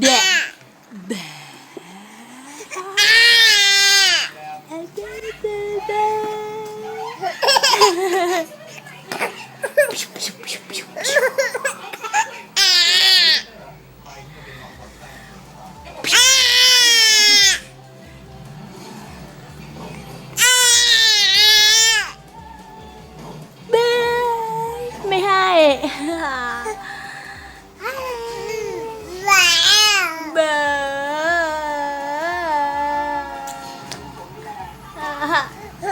แบะแบะไม่ให้ 啊哈哈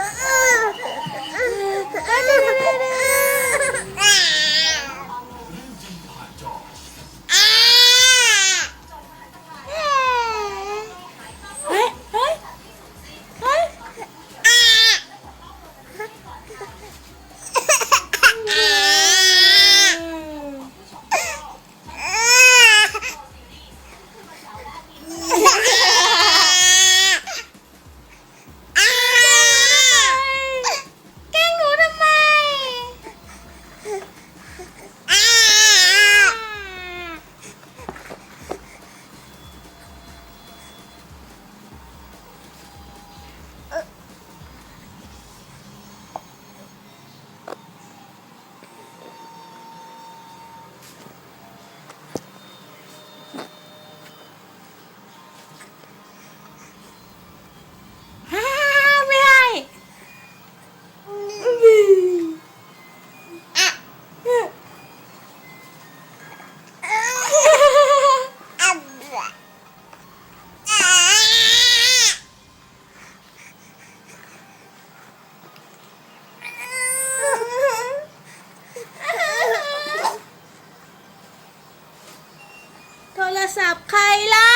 ศัพท์ใครล่ะ